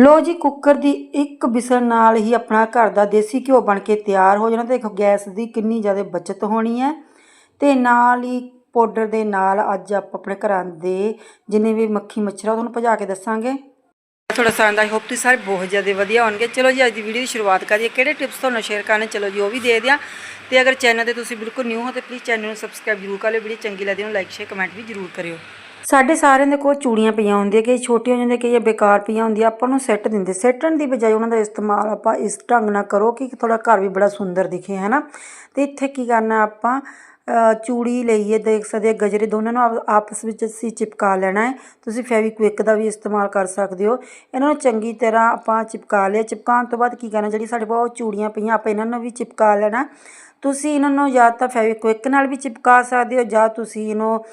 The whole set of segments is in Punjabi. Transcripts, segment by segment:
ਲੋ ਜੀ, ਕੁੱਕਰ ਦੀ ਇੱਕ ਵਿਸਲ ਨਾਲ ਹੀ ਆਪਣਾ ਘਰ ਦਾ ਦੇਸੀ ਘਿਓ ਬਣ ਕੇ ਤਿਆਰ ਹੋ ਜਾਣਾ ਤੇ ਦੇਖੋ, ਗੈਸ ਦੀ ਕਿੰਨੀ ਜ਼ਿਆਦਾ ਬਚਤ ਹੋਣੀ ਹੈ। ਤੇ ਨਾਲ ਹੀ ਪਾਊਡਰ ਦੇ ਨਾਲ ਅੱਜ ਆਪਾਂ ਆਪਣੇ ਘਰਾਂ ਦੇ ਜਿੰਨੇ ਵੀ ਮੱਖੀ ਮੱਛਰ ਆ, ਤੁਹਾਨੂੰ ਭਜਾ ਕੇ ਦੱਸਾਂਗੇ। ਤੁਹਾਡਾ ਸਾਰਿਆਂ ਦਾ ਹੋਪ ਤੁਸੀਂ ਸਾਰੇ ਬਹੁਤ ਜ਼ਿਆਦਾ ਵਧੀਆ ਹੋਣਗੇ। ਚਲੋ ਜੀ, ਅੱਜ ਦੀ ਵੀਡੀਓ ਦੀ ਸ਼ੁਰੂਆਤ ਕਰੀਏ। ਕਿਹੜੇ ਟਿਪਸ ਤੁਹਾਨੂੰ ਸ਼ੇਅਰ ਕਰਨੇ? ਚਲੋ ਜੀ, ਉਹ ਵੀ ਦੇ ਦਿਆਂ। ਤੇ ਅਗਰ ਚੈਨਲ ਤੇ ਤੁਸੀਂ ਬਿਲਕੁਲ ਨਿਊ ਹੋ, ਤੇ ਪਲੀਜ਼ ਚੈਨਲ ਨੂੰ ਸਬਸਕ੍ਰਾਈਬ ਜ਼ਰੂਰ ਕਰ ਲਿਓ। ਵੀਡੀਓ ਚੰਗੀ ਲੱਗਦੀ ਨੂੰ ਲਾਈਕ ਸ਼ੇਅਰ ਕਮੈਂਟ ਵੀ ਜ਼ਰੂਰ ਕਰਿਓ। ਸਾਡੇ ਸਾਰਿਆਂ ਦੇ ਕੋਲ ਚੂੜੀਆਂ ਪਈਆਂ ਹੁੰਦੀਆਂ ਕਿ ਛੋਟੀਆਂ ਹੋ ਜਾਂਦੀਆਂ ਕਿ ਇਹ ਬੇਕਾਰ ਪਈਆਂ ਹੁੰਦੀਆਂ, ਆਪਾਂ ਨੂੰ ਸੈੱਟ ਦਿੰਦੇ। ਸੈੱਟਣ ਦੀ ਬਜਾਏ ਉਹਨਾਂ ਦਾ ਇਸਤੇਮਾਲ ਆਪਾਂ ਇਸ ਢੰਗ ਨਾਲ ਕਰੋ ਕਿ ਥੋੜਾ ਘਰ ਵੀ ਬੜਾ ਸੁੰਦਰ ਦਿਖੇ, ਹੈ ਨਾ? ਤੇ ਇੱਥੇ ਕੀ ਕਰਨਾ ਆਪਾਂ ਅ, ਚੂੜੀ ਲਈਏ ਦੇਖ ਸਕਦੇ ਹੋ ਗਜਰੇ ਦੋਨਾਂ ਨੂੰ ਆਪ- ਆਪਸ ਵਿੱਚ ਅਸੀਂ ਚਿਪਕਾ ਲੈਣਾ ਹੈ। ਤੁਸੀਂ ਫੈਵੀਕਵਿਕ ਦਾ ਵੀ ਇਸਤੇਮਾਲ ਕਰ ਸਕਦੇ ਹੋ। ਇਹਨਾਂ ਨੂੰ ਚੰਗੀ ਤਰ੍ਹਾਂ ਆਪਾਂ ਚਿਪਕਾ ਲਿਆ। ਚਿਪਕਾਉਣ ਤੋਂ ਬਾਅਦ ਕੀ ਕਰਨਾ ਜਿਹੜੀ ਸਾਡੇ ਕੋਲ ਉਹ ਚੂੜੀਆਂ ਪਈਆਂ ਆਪਾਂ ਇਹਨਾਂ ਨੂੰ ਵੀ ਚਿਪਕਾ ਲੈਣਾ। ਤੁਸੀਂ ਇਹਨਾਂ ਨੂੰ ਜਾਂ ਤਾਂ ਫੈਵੀਕਵਿਕ ਨਾਲ ਵੀ ਚਿਪਕਾ ਸਕਦੇ ਹੋ ਜਾਂ ਤੁਸੀਂ ਇਹਨੂੰ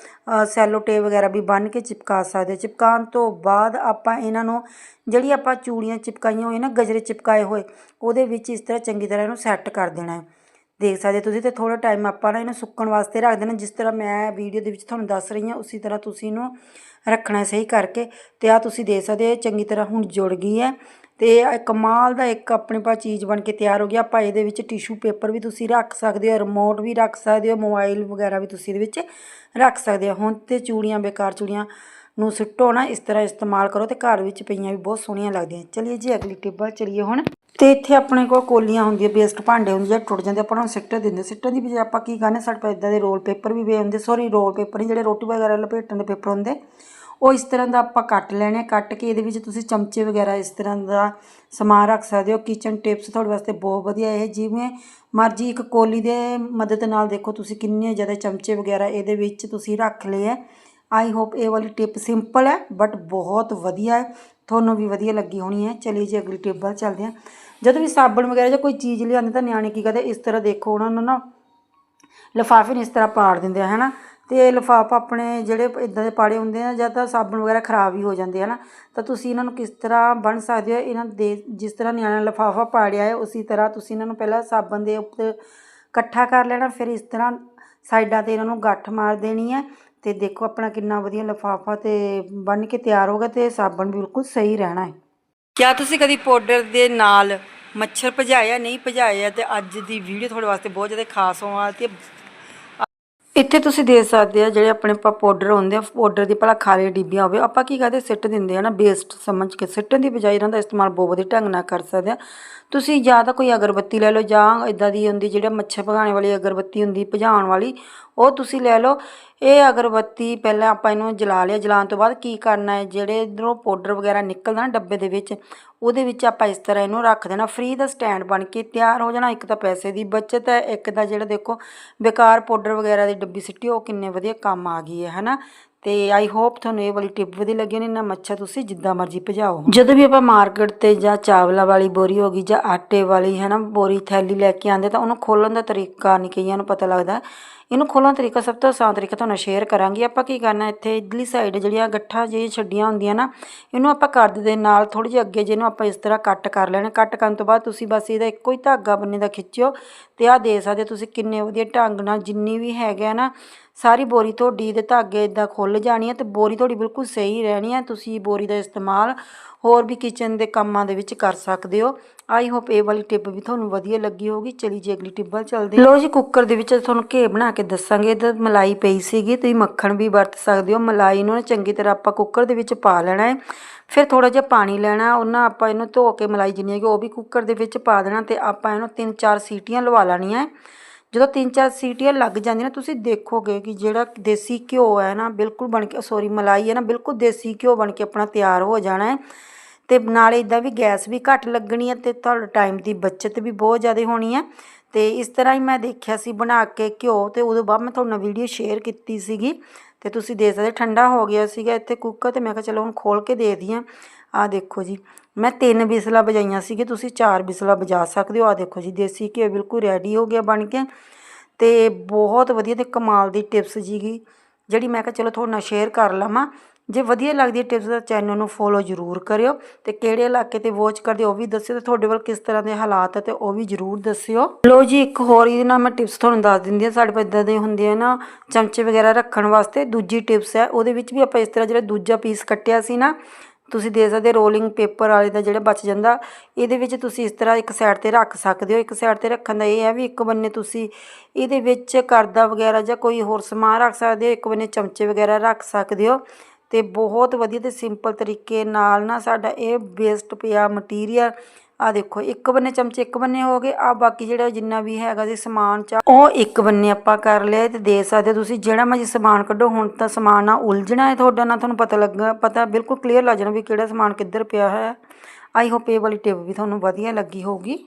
ਸੈਲੋ ਟੇਪ ਵਗੈਰਾ ਵੀ ਬੰਨ੍ਹ ਕੇ ਚਿਪਕਾ ਸਕਦੇ ਹੋ। ਚਿਪਕਾਉਣ ਤੋਂ ਬਾਅਦ ਆਪਾਂ ਇਹਨਾਂ ਨੂੰ ਜਿਹੜੀ ਆਪਾਂ ਚੂੜੀਆਂ ਚਿਪਕਾਈਆਂ ਹੋਈਆਂ ਨਾ ਗਜਰੇ ਚਿਪਕਾਏ ਹੋਏ ਉਹਦੇ ਵਿੱਚ ਇਸ ਤਰ੍ਹਾਂ ਚੰਗੀ ਤਰ੍ਹਾਂ ਇਹਨੂੰ ਸੈੱਟ ਕਰ ਦੇਣਾ ਹੈ। ਦੇਖ ਸਕਦੇ ਹੋ ਤੁਸੀਂ ਤੇ ਥੋੜਾ ਟਾਈਮ ਆਪਾਂ ਨਾ ਇਹਨੂੰ ਸੁੱਕਣ ਵਾਸਤੇ ਰੱਖ ਦੇਣਾ ਜਿਸ ਤਰ੍ਹਾਂ ਮੈਂ ਵੀਡੀਓ ਦੇ ਵਿੱਚ ਤੁਹਾਨੂੰ ਦੱਸ ਰਹੀ ਹਾਂ, ਉਸੇ ਤਰ੍ਹਾਂ ਤੁਸੀਂ ਇਹਨੂੰ ਰੱਖਣਾ ਸਹੀ ਕਰਕੇ ਤੇ ਆ ਤੁਸੀਂ ਦੇਖ ਸਕਦੇ ਹੋ, ਇਹ ਚੰਗੀ ਤਰ੍ਹਾਂ ਹੁਣ ਜੁੜ ਗਈ ਹੈ ਤੇ ਇਹ ਕਮਾਲ ਦਾ ਇੱਕ ਆਪਣੇ ਪਾਸ ਚੀਜ਼ ਬਣ ਕੇ ਤਿਆਰ ਹੋ ਗਿਆ। ਆਪਾਂ ਇਹਦੇ ਵਿੱਚ ਟਿਸ਼ੂ ਪੇਪਰ ਵੀ ਤੁਸੀਂ ਰੱਖ ਸਕਦੇ ਹੋ ਰਿਮੋਟ ਵੀ ਰੱਖ ਸਕਦੇ ਹੋ ਮੋਬਾਈਲ ਵਗੈਰਾ ਵੀ ਤੁਸੀਂ ਇਹਦੇ ਵਿੱਚ ਰੱਖ ਸਕਦੇ ਹੋ। ਹੁਣ ਤੇ ਚੂੜੀਆਂ, ਬੇਕਾਰ ਚੂੜੀਆਂ ਨੂੰ ਸੁੱਟੋ ਨਾ, ਇਸ ਤਰ੍ਹਾਂ ਇਸਤੇਮਾਲ ਕਰੋ ਤੇ ਘਰ ਵਿੱਚ ਪਈਆਂ ਵੀ ਬਹੁਤ ਸੋਹਣੀਆਂ ਲੱਗਦੀਆਂ। ਚਲਿਏ ਜੀ, ਅਗਲੀ ਟਿਪ ਵੱਲ ਚਲੀਏ ਹੁਣ। ਤੇ ਇੱਥੇ ਆਪਣੇ ਕੋਲ ਕੋਲੀਆਂ ਹੁੰਦੀਆਂ ਵੇਸਟ ਭਾਂਡੇ ਹੁੰਦੇ, ਜਿਹੜੇ ਟੁੱਟ ਜਾਂਦੇ, ਆਪਾਂ ਉਹਨਾਂ ਨੂੰ ਸਿੱਟ ਦਿੰਦੇ। ਸਿੱਟਣ ਦੀ ਬਜਾਏ ਆਪਾਂ ਕੀ ਕਰਨੇ, ਸਾਡੇ ਕੋਲ ਇਦਾਂ ਦੇ ਰੋਲ ਪੇਪਰ ਵੀ ਵੇ ਹੁੰਦੇ ਸੌਰੀ ਰੋਲ ਪੇਪਰ ਨਹੀਂ, ਜਿਹੜੇ ਰੋਟੀ ਵਗੈਰਾ ਲਪੇਟਣ ਦੇ ਪੇਪਰ ਹੁੰਦੇ, ਉਹ ਇਸ ਤਰ੍ਹਾਂ ਦਾ ਆਪਾਂ ਕੱਟ ਲੈਣੇ ਕੱਟ ਕੇ ਇਹਦੇ ਵਿੱਚ ਤੁਸੀਂ ਚਮਚੇ ਵਗੈਰਾ ਇਸ ਤਰ੍ਹਾਂ ਦਾ ਸਮਾਨ ਰੱਖ ਸਕਦੇ ਹੋ ਕਿਚਨ ਟਿਪਸ ਤੁਹਾਡੇ ਵਾਸਤੇ ਬਹੁਤ ਵਧੀਆ ਇਹ, ਜਿਵੇਂ ਮਰਜ਼ੀ ਇੱਕ ਕੋਲੀ ਦੇ ਮਦਦ ਨਾਲ ਦੇਖੋ ਤੁਸੀਂ ਕਿੰਨੇ ਜ਼ਿਆਦਾ ਚਮਚੇ ਵਗੈਰਾ ਇਹਦੇ ਵਿੱਚ ਤੁਸੀਂ ਰੱਖ ਲਏ ਹੈ ਆਈ ਹੋਪ ਇਹ ਵਾਲੀ ਟਿਪ ਸਿੰਪਲ ਹੈ ਬਟ ਬਹੁਤ ਵਧੀਆ ਹੈ। ਤੁਹਾਨੂੰ ਵੀ ਵਧੀਆ ਲੱਗੀ ਹੋਣੀ ਹੈ। ਚਲਿਏ ਜੀ, ਅਗਲੀ ਟਿਪ ਵੱਲ ਚੱਲਦੇ ਹਾਂ। ਜਦੋਂ ਵੀ ਸਾਬਣ ਵਗੈਰਾ ਜਾਂ ਕੋਈ ਚੀਜ਼ ਲਿਆਉਂਦੇ ਤਾਂ ਨਿਆਣੇ ਕੀ ਕਰਦੇ, ਇਸ ਤਰ੍ਹਾਂ ਦੇਖੋ, ਉਹਨਾਂ ਨੂੰ ਨਾ ਲਿਫਾਫੇ ਨੂੰ ਇਸ ਤਰ੍ਹਾਂ ਪਾੜ ਦਿੰਦੇ ਆ ਹਨਾ ਤੇ ਲਿਫਾਫਾ ਆਪਣੇ ਜਿਹੜੇ ਇਦਾਂ ਦੇ ਪਾੜੇ ਹੁੰਦੇ ਆ, ਜਾਂ ਤਾਂ ਸਾਬਣ ਵਗੈਰਾ ਖਰਾਬ ਹੀ ਹੋ ਜਾਂਦੇ ਆ ਨਾ? ਤਾਂ ਤੁਸੀਂ ਇਹਨਾਂ ਨੂੰ ਕਿਸ ਤਰ੍ਹਾਂ ਬਣ ਸਕਦੇ ਹੋ? ਇਹਨਾਂ ਦੇ ਜਿਸ ਤਰ੍ਹਾਂ ਨਿਆਣਾ ਲਿਫਾਫਾ ਪਾੜਿਆ ਹੈ, ਉਸੇ ਤਰ੍ਹਾਂ ਤੁਸੀਂ ਇਹਨਾਂ ਨੂੰ ਪਹਿਲਾਂ ਸਾਬਣ ਦੇ ਉੱਤੇ ਇਕੱਠਾ ਕਰ ਲੈਣਾ, ਫਿਰ ਇਸ ਤਰ੍ਹਾਂ ਸਾਈਡਾਂ ਤੇ ਇਹਨਾਂ ਨੂੰ ਗੱਠ ਮਾਰ ਦੇਣੀ ਹੈ। ਤੇ ਦੇਖੋ ਆਪਣਾ ਕਿੰਨਾ ਵਧੀਆ ਲਿਫਾਫਾ ਤੇ ਬਣ ਕੇ ਤਿਆਰ ਹੋ ਗਿਆ ਤੇ ਸਾਬਣ ਬਿਲਕੁਲ ਸਹੀ ਰਹਿਣਾ ਹੈ। ਕਿਆ ਤੁਸੀਂ ਕਦੀ ਪਾਊਡਰ ਦੇ ਨਾਲ ਮੱਛਰ ਭਜਾਇਆ, ਨਹੀਂ ਭਜਾਇਆ ਤੇ ਅੱਜ ਦੀ ਵੀਡੀਓ ਤੁਹਾਡੇ ਵਾਸਤੇ ਬਹੁਤ ਜ਼ਿਆਦਾ ਖਾਸ ਹੋਣ ਵਾਲੀ ਹੈ ਇੱਥੇ ਤੁਸੀਂ ਦੇਖ ਸਕਦੇ ਆ ਜਿਹੜੇ ਆਪਣੇ ਪਾ ਪਾਊਡਰ ਹੁੰਦੇ ਆ, ਪਾਊਡਰ ਦੀ ਭਲਾ ਖਾਲੀ ਡਿੱਬੀਆਂ ਹੋਵੇ, ਆਪਾਂ ਕੀ ਕਰਦੇ ਸਿੱਟ ਦਿੰਦੇ ਆ ਨਾ ਵੇਸਟ ਸਮਝ ਕੇ ਸਿੱਟਣ ਦੀ ਬਜਾਏ ਇਹਨਾਂ ਦਾ ਇਸਤੇਮਾਲ ਬਹੁਤ ਵਧੀਆ ਢੰਗ ਨਾਲ ਕਰ ਸਕਦੇ ਆ। ਤੁਸੀਂ ਜਾਂ ਤਾਂ ਕੋਈ ਅਗਰਬੱਤੀ ਲੈ ਲਓ ਜਾਂ ਇਦਾਂ ਦੀ ਹੁੰਦੀ ਜਿਹੜਾ ਮੱਛਰ ਭਗਾਉਣ ਵਾਲੀ ਅਗਰਬੱਤੀ ਹੁੰਦੀ, ਭਜਾਉਣ ਵਾਲੀ, ਉਹ ਤੁਸੀਂ ਲੈ ਲਓ। ਇਹ ਅਗਰਬੱਤੀ ਪਹਿਲਾਂ ਆਪਾਂ ਇਹਨੂੰ ਜਲਾ ਲਿਆ। ਜਲਾਉਣ ਤੋਂ ਬਾਅਦ ਕੀ ਕਰਨਾ ਹੈ? ਜਿਹੜੇ ਇਧਰੋਂ ਪਾਊਡਰ ਵਗੈਰਾ ਨਿਕਲਦਾ ਨਾ ਡੱਬੇ ਦੇ ਵਿੱਚ, ਉਹਦੇ ਵਿੱਚ ਆਪਾਂ ਇਸ ਤਰ੍ਹਾਂ ਇਹਨੂੰ ਰੱਖ ਦੇਣਾ। ਫ੍ਰੀ ਦਾ ਸਟੈਂਡ ਬਣ ਕੇ ਤਿਆਰ ਹੋ ਜਾਣਾ। ਇੱਕ ਤਾਂ ਪੈਸੇ ਦੀ ਬਚਤ ਹੈ। ਇੱਕ ਤਾਂ ਜਿਹੜਾ ਦੇਖੋ, ਬੇਕਾਰ ਪਾਊਡਰ ਵਗੈਰਾ ਦੀ ਡੱਬੀ ਸਿੱਟੀ, ਉਹ ਕਿੰਨੇ ਵਧੀਆ ਕੰਮ ਆ ਗਈ ਹੈ, ਹਨਾ? ਤੇ ਆਈ ਹੋਪ ਤੁਹਾਨੂੰ ਇਹ ਵਾਲੀ ਟਿਪ ਵਧੀਆ ਲੱਗੀ ਹੋਣੀ, ਨਾ ਮੱਛਰ ਤੁਸੀਂ ਜਿੱਦਾਂ ਮਰਜ਼ੀ ਭਜਾਓ। ਜਦੋਂ ਵੀ ਆਪਾਂ ਮਾਰਕੀਟ ਤੇ ਜਾਂ ਚਾਵਲਾ ਵਾਲੀ ਬੋਰੀ ਹੋ ਗਈ ਜਾਂ ਆਟੇ ਵਾਲੀ ਹੈ ਨਾ ਬੋਰੀ ਥੈਲੀ ਲੈ ਕੇ ਆਂਦੇ ਤਾਂ ਉਹਨੂੰ ਖੋਲਣ ਦਾ ਤਰੀਕਾ ਨਹੀਂ, ਕਈਆਂ ਨੂੰ ਪਤਾ ਲੱਗਦਾ। ਇਹਨੂੰ ਖੋਲ੍ਹਣ ਤਰੀਕਾ ਸਭ ਤੋਂ ਆਸਾਨ ਤਰੀਕਾ ਤੁਹਾਨੂੰ ਸ਼ੇਅਰ ਕਰਾਂਗੀ। ਆਪਾਂ ਕੀ ਕਰਨਾ, ਇੱਥੇ ਇਡਲੀ ਸਾਈਡ ਜਿਹੜੀਆਂ ਗੱਠਾਂ ਜਿਹੜੀਆਂ ਛੱਡੀਆਂ ਹੁੰਦੀਆਂ ਨਾ, ਇਹਨੂੰ ਆਪਾਂ ਕਰਦ ਦੇ ਨਾਲ ਥੋੜੀ ਜਿਹੀ ਅੱਗੇ ਜਿਹਨੂੰ ਆਪਾਂ ਇਸ ਤਰ੍ਹਾਂ ਕੱਟ ਕਰ ਲੈਣਾ। ਕੱਟ ਕਰਨ ਤੋਂ ਬਾਅਦ ਤੁਸੀਂ ਬਸ ਇਹਦਾ ਇੱਕੋ ਹੀ ਧਾਗਾ ਬੰਨੇ ਦਾ ਖਿੱਚਿਓ ਤੇ ਆਹ ਦੇ ਸਕਦੇ ਹੋ ਤੁਸੀਂ ਕਿੰਨੇ ਵਧੀਆ ਢੰਗ ਨਾਲ ਜਿੰਨੀ ਵੀ ਹੈਗਾ ਨਾ, ਸਾਰੀ ਬੋਰੀ ਤੁਹਾਡੀ ਦੇ ਧਾਗੇ ਇਦਾਂ ਖੁੱਲ ਜਾਣੀ ਹੈ ਤੇ ਬੋਰੀ ਤੁਹਾਡੀ ਬਿਲਕੁਲ ਸਹੀ ਰਹਿਣੀ ਹੈ ਤੁਸੀਂ ਬੋਰੀ ਦਾ ਇਸਤੇਮਾਲ ਹੋਰ ਵੀ ਕਿਚਨ ਦੇ ਕੰਮਾਂ ਦੇ ਵਿੱਚ ਕਰ ਸਕਦੇ ਹੋ। ਆਈ ਹੋਪ ਇਹ ਵਾਲੀ ਟਿਪ ਵੀ ਤੁਹਾਨੂੰ ਵਧੀਆ ਲੱਗੀ ਹੋਗੀ ਚਲੀ ਜੀ ਅਗਲੀ ਟਿਪ ਵੱਲ ਚੱਲਦੇ ਹਾਂ। ਜੀ ਕੁੱਕਰ ਦੇ ਵਿੱਚ ਤੁਹਾਨੂੰ ਘੇ ਬਣਾ ਕੇ ਦੱਸਾਂਗੇ। ਇਹਦਾ ਮਲਾਈ ਪਈ ਸੀਗੀ, ਤੁਸੀਂ ਮੱਖਣ ਵੀ ਵਰਤ ਸਕਦੇ ਹੋ। ਮਲਾਈ ਨੂੰ ਨਾ ਚੰਗੀ ਤਰ੍ਹਾਂ ਆਪਾਂ ਕੁੱਕਰ ਦੇ ਵਿੱਚ ਪਾ ਲੈਣਾ ਹੈ। ਫਿਰ ਥੋੜਾ ਜਿਹਾ ਪਾਣੀ ਲੈਣਾ ਉਹਨਾਂ ਆਪਾਂ ਇਹਨੂੰ ਧੋ ਕੇ ਮਲਾਈ ਜਿੰਨੀ ਹੈਗੀ ਉਹ ਵੀ ਕੁੱਕਰ ਦੇ ਵਿੱਚ ਪਾ ਦੇਣਾ ਤੇ ਆਪਾਂ ਇਹਨੂੰ ਤਿੰਨ ਚਾਰ ਸੀਟੀਆਂ ਲਵਾ ਲੈਣੀਆਂ ਹੈ। ਜਦੋਂ ਤਿੰਨ ਚਾਰ ਸੀਟੀਆਂ ਲੱਗ ਜਾਂਦੀਆਂ ਨਾ, ਤੁਸੀਂ ਦੇਖੋਗੇ ਕਿ ਜਿਹੜਾ ਦੇਸੀ ਘਿਓ ਹੈ ਨਾ, ਬਿਲਕੁਲ ਬਣ ਕੇ ਸੌਰੀ ਮਲਾਈ ਹੈ ਨਾ, ਬਿਲਕੁਲ ਦੇਸੀ ਘਿਓ ਬਣ ਕੇ ਆਪਣਾ ਤਿਆਰ ਹੋ ਜਾਣਾ ਹੈ। ਤੇ ਨਾਲੇ ਇਦਾਂ ਵੀ ਗੈਸ ਵੀ ਘੱਟ ਲੱਗਣੀ ਹੈ ਤੇ ਤੁਹਾਡਾ ਟਾਈਮ ਦੀ ਬਚਤ ਵੀ ਬਹੁਤ ਜ਼ਿਆਦਾ ਹੋਣੀ ਹੈ। ਤੇ ਇਸ ਤਰ੍ਹਾਂ ਹੀ ਮੈਂ ਦੇਖਿਆ ਸੀ ਬਣਾ ਕੇ ਘਿਓ ਤੇ ਉਦੋਂ ਬਾਅਦ ਮੈਂ ਤੁਹਾਨੂੰ ਨਾਲ ਵੀਡੀਓ ਸ਼ੇਅਰ ਕੀਤੀ ਸੀਗੀ ਤੇ ਤੁਸੀਂ ਦੇਖ ਸਕਦੇ, ਠੰਡਾ ਹੋ ਗਿਆ ਸੀਗਾ ਇੱਥੇ ਕੁੱਕਰ ਤੇ ਮੈਂ ਕਿਹਾ ਚਲੋ ਹੁਣ ਖੋਲ ਕੇ ਦੇਖਦੀ ਹਾਂ। ਆਹ ਦੇਖੋ ਜੀ, ਮੈਂ ਤਿੰਨ ਬਿਸਲਾਂ ਵਜਾਈਆਂ ਸੀਗੇ ਤੁਸੀਂ ਚਾਰ ਬਿਸਲਾਂ ਵਜਾ ਸਕਦੇ ਹੋ। ਆਹ ਦੇਖੋ ਜੀ, ਦੇਸੀ ਘਿਓ ਬਿਲਕੁਲ ਰੈਡੀ ਹੋ ਗਿਆ ਬਣ ਕੇ। ਤੇ ਬਹੁਤ ਵਧੀਆ ਤੇ ਕਮਾਲ ਦੀ ਟਿਪਸ ਜੀਗੀ ਜਿਹੜੀ ਮੈਂ ਕਿਹਾ ਚਲੋ ਤੁਹਾਡੇ ਨਾਲ ਸ਼ੇਅਰ ਕਰ ਲਵਾਂ। ਜੇ ਵਧੀਆ ਲੱਗਦੀ ਟਿਪਸ ਦਾ ਚੈਨਲ ਨੂੰ ਫੋਲੋ ਜ਼ਰੂਰ ਕਰਿਓ ਤੇ ਕਿਹੜੇ ਇਲਾਕੇ ਤੇ ਵਾਚ ਕਰਦੇ ਹੋ ਉਹ ਵੀ ਦੱਸਿਓ ਤੇ ਤੁਹਾਡੇ ਵੱਲ ਕਿਸ ਤਰ੍ਹਾਂ ਦੇ ਹਾਲਾਤ ਹੈ ਤੇ ਉਹ ਵੀ ਜ਼ਰੂਰ ਦੱਸਿਓ। ਲੋ ਜੀ, ਇੱਕ ਹੋਰ ਇਹਦੇ ਨਾਲ ਮੈਂ ਟਿਪਸ ਤੁਹਾਨੂੰ ਦੱਸ ਦਿੰਦੀ ਹਾਂ, ਸਾਡੇ ਕੋਲ ਇਦਾਂ ਦੇ ਹੁੰਦੇ ਆ ਨਾ ਚਮਚੇ ਵਗੈਰਾ ਰੱਖਣ ਵਾਸਤੇ। ਦੂਜੀ ਟਿਪਸ ਹੈ, ਉਹਦੇ ਵਿੱਚ ਵੀ ਆਪਾਂ ਇਸ ਤਰ੍ਹਾਂ ਜਿਹੜਾ ਦੂਜਾ ਪੀਸ ਕੱਟਿਆ ਸੀ ਨਾ ਤੁਸੀਂ ਦੇ ਸਕਦੇ ਰੋਲਿੰਗ ਪੇਪਰ ਵਾਲੇ ਦਾ ਜਿਹੜਾ ਬਚ ਜਾਂਦਾ, ਇਹਦੇ ਵਿੱਚ ਤੁਸੀਂ ਇਸ ਤਰ੍ਹਾਂ ਇੱਕ ਸਾਈਡ ਤੇ ਰੱਖ ਸਕਦੇ ਹੋ, ਇੱਕ ਸਾਈਡ ਤੇ ਰੱਖਣ ਦਾ ਇਹ ਹੈ ਵੀ ਇੱਕ ਬੰਨੇ ਤੁਸੀਂ ਇਹਦੇ ਵਿੱਚ ਕਰਦਾ ਵਗੈਰਾ ਜਾਂ ਕੋਈ ਹੋਰ ਸਮਾਨ ਰੱਖ ਸਕਦੇ ਹੋ, ਇੱਕ ਬੰਨੇ ਚਮਚੇ ਵਗੈਰਾ ਰੱਖ ਸਕਦੇ ਹੋ ਤੇ ਬਹੁਤ ਵਧੀਆ ਤੇ ਸਿੰਪਲ ਤਰੀਕੇ ਨਾਲ ਨਾ ਸਾਡਾ ਇਹ ਵੇਸਟ ਪਿਆ ਮਟੀਰੀਅਲ ਆ ਦੇਖੋ, ਇੱਕ ਬੰਨੇ ਚਮਚੇ ਇੱਕ ਬੰਨੇ ਹੋ ਗਏ ਆ ਬਾਕੀ ਜਿਹੜਾ ਜਿੰਨਾ ਵੀ ਹੈਗਾ ਜੀ ਸਮਾਨ ਚਾ ਉਹ ਇੱਕ ਬੰਨੇ ਆਪਾਂ ਕਰ ਲਿਆ ਤੇ ਦੇ ਸਕਦੇ ਹੋ ਤੁਸੀਂ, ਜਿਹੜਾ ਮਰਜ਼ੀ ਸਮਾਨ ਕੱਢੋ, ਹੁਣ ਤਾਂ ਸਮਾਨ ਨਾ ਉਲਝਣਾ ਹੈ ਤੁਹਾਡਾ, ਨਾ ਤੁਹਾਨੂੰ ਪਤਾ ਲੱਗਾ, ਪਤਾ ਬਿਲਕੁਲ ਕਲੀਅਰ ਲੱਗ ਜਾਣਾ ਵੀ ਕਿਹੜਾ ਸਮਾਨ ਕਿੱਧਰ ਪਿਆ ਹੈ ਆਈ ਹੋਪ ਇਹ ਵਾਲੀ ਟਿਪ ਵੀ ਤੁਹਾਨੂੰ ਵਧੀਆ ਲੱਗੀ ਹੋਊਗੀ।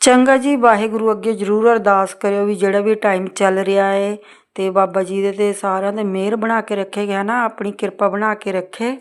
ਚੰਗਾ ਜੀ, ਵਾਹਿਗੁਰੂ ਅੱਗੇ ਜ਼ਰੂਰ ਅਰਦਾਸ ਕਰਿਓ ਵੀ ਜਿਹੜਾ ਵੀ ਟਾਈਮ ਚੱਲ ਰਿਹਾ ਹੈ ਤੇ ਬਾਬਾ ਜੀ ਦੇ ਤੇ ਸਾਰਿਆਂ ਦੇ ਮਿਹਰ ਬਣਾ ਕੇ ਰੱਖੇ ਗਿਆ ਨਾ, ਆਪਣੀ ਕਿਰਪਾ ਬਣਾ ਕੇ ਰੱਖੇ।